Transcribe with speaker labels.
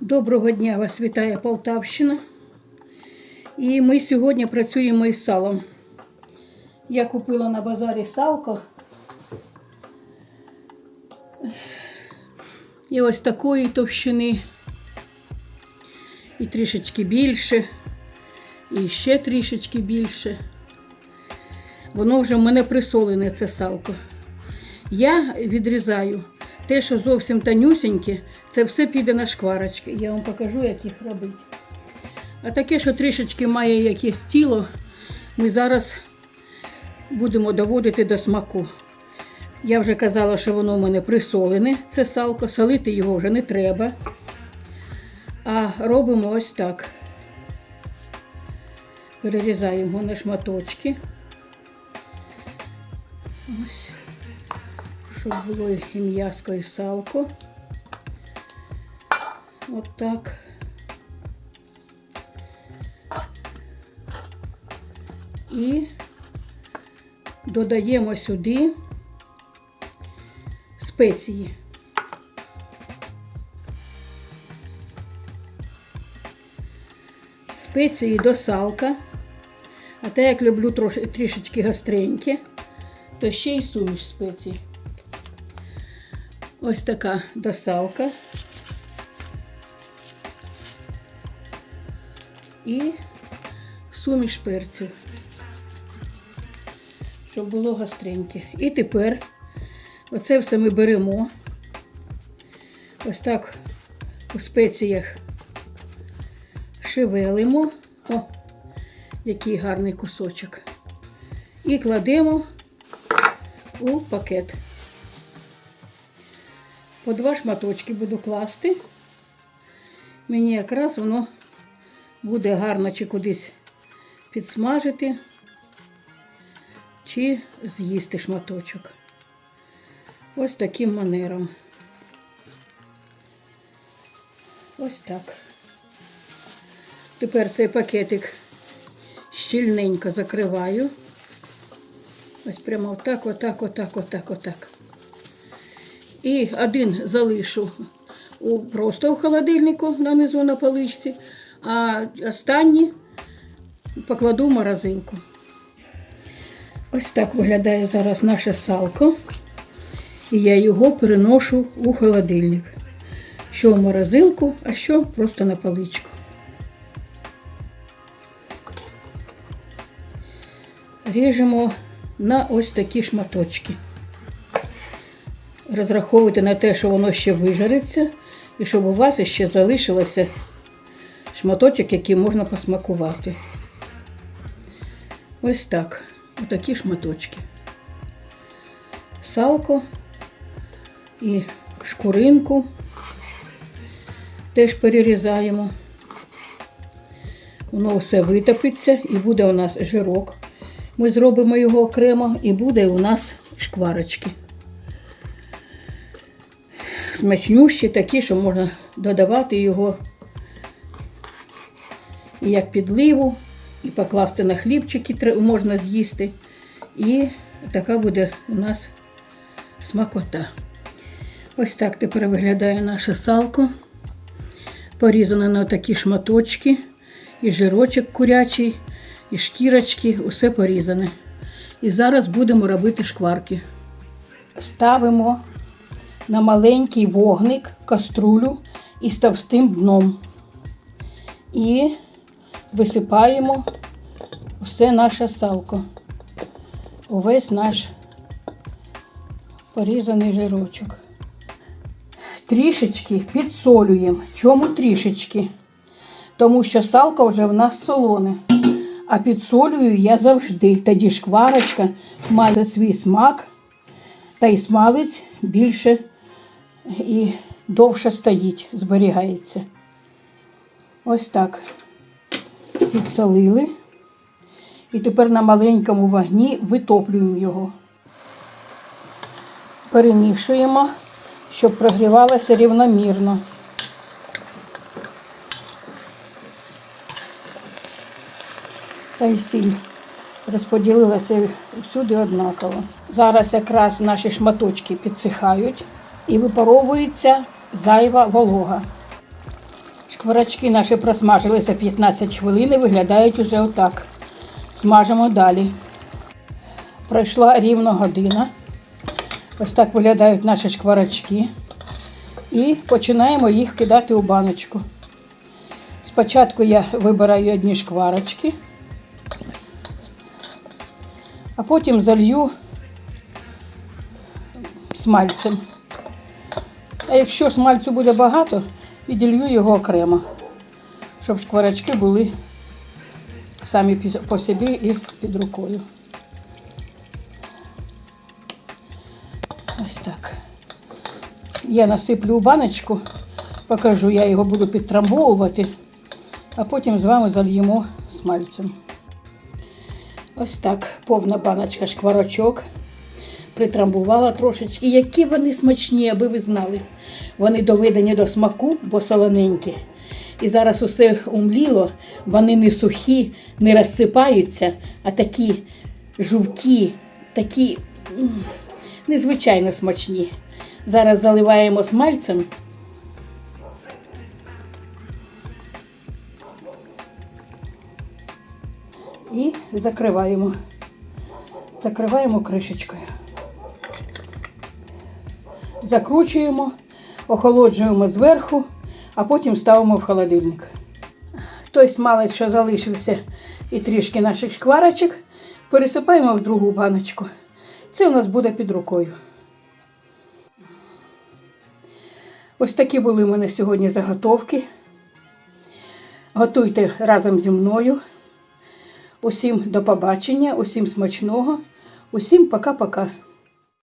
Speaker 1: Доброго дня вас вітає Полтавщина. І ми сьогодні працюємо із салом. Я купила на базарі салко. І ось такої товщини. І трішечки більше. І ще трішечки більше. Воно вже в мене присолене, це салко. Я відрізаю те, що зовсім тонюсіньке, це все піде на шкварочки. Я вам покажу, як їх робити. А таке, що трішечки має якесь тіло, ми зараз будемо доводити до смаку. Я вже казала, що воно в мене присолене, це салко, солити його вже не треба. А робимо ось так. Перерізаємо на шматочки. Ось щоб було і м'яско, і салко. От так. І додаємо сюди спеції. Спеції до салка. А те, як люблю трош, трішечки гостреньке, то ще й суміш спецій. Ось така досалка. І суміш перців, щоб було гостреньке. І тепер оце все ми беремо. Ось так у спеціях шевелимо. О, який гарний кусочок. І кладемо у пакет. По два шматочки буду класти. Мені якраз воно буде гарно чи кудись підсмажити, чи з'їсти шматочок. Ось таким манером. Ось так. Тепер цей пакетик щільненько закриваю. Ось прямо отак, отак, отак, отак, отак. І один залишу просто в холодильнику нанизу на поличці, а останні покладу в морозилку. Ось так виглядає зараз наше салко. І я його переношу у холодильник. Що в морозилку, а що просто на поличку. Ріжемо на ось такі шматочки розраховуйте на те, що воно ще вижариться, і щоб у вас ще залишилося шматочок, який можна посмакувати. Ось так. Отакі шматочки. Салко і шкуринку теж перерізаємо. Воно все витопиться і буде у нас жирок. Ми зробимо його окремо і буде у нас шкварочки смачнющі, такі, що можна додавати його як підливу, і покласти на хлібчики можна з'їсти. І така буде у нас смакота. Ось так тепер виглядає наше салко. Порізане на такі шматочки, і жирочок курячий, і шкірочки, усе порізане. І зараз будемо робити шкварки. Ставимо на маленький вогник, каструлю із товстим дном. І висипаємо все наше салко, увесь наш порізаний жирочок. Трішечки підсолюємо. Чому трішечки? Тому що салко вже в нас солоне. А підсолюю я завжди. Тоді шкварочка має свій смак, та й смалець більше і довше стоїть, зберігається. Ось так підсолили. І тепер на маленькому вогні витоплюємо його. Перемішуємо, щоб прогрівалося рівномірно. Та й сіль розподілилася всюди однаково. Зараз якраз наші шматочки підсихають і випаровується зайва волога. Шкварочки наші просмажилися 15 хвилин і виглядають уже отак. Смажимо далі. Пройшла рівно година. Ось так виглядають наші шкварочки. І починаємо їх кидати у баночку. Спочатку я вибираю одні шкварочки, а потім залью смальцем. А якщо смальцю буде багато, відділю його окремо, щоб шкварочки були самі по собі і під рукою. Ось так. Я насиплю у баночку, покажу, я його буду підтрамбовувати, а потім з вами зальємо смальцем. Ось так, повна баночка шкварочок. Притрамбувала трошечки. Які вони смачні, аби ви знали. Вони доведені до смаку, бо солоненькі. І зараз усе умліло, вони не сухі, не розсипаються, а такі жовті, такі незвичайно смачні. Зараз заливаємо смальцем. І закриваємо. Закриваємо кришечкою. Закручуємо, охолоджуємо зверху, а потім ставимо в холодильник. Той смалець, що залишився, і трішки наших шкварочок, пересипаємо в другу баночку. Це у нас буде під рукою. Ось такі були у мене сьогодні заготовки. Готуйте разом зі мною. Усім до побачення, усім смачного, усім пока-пока.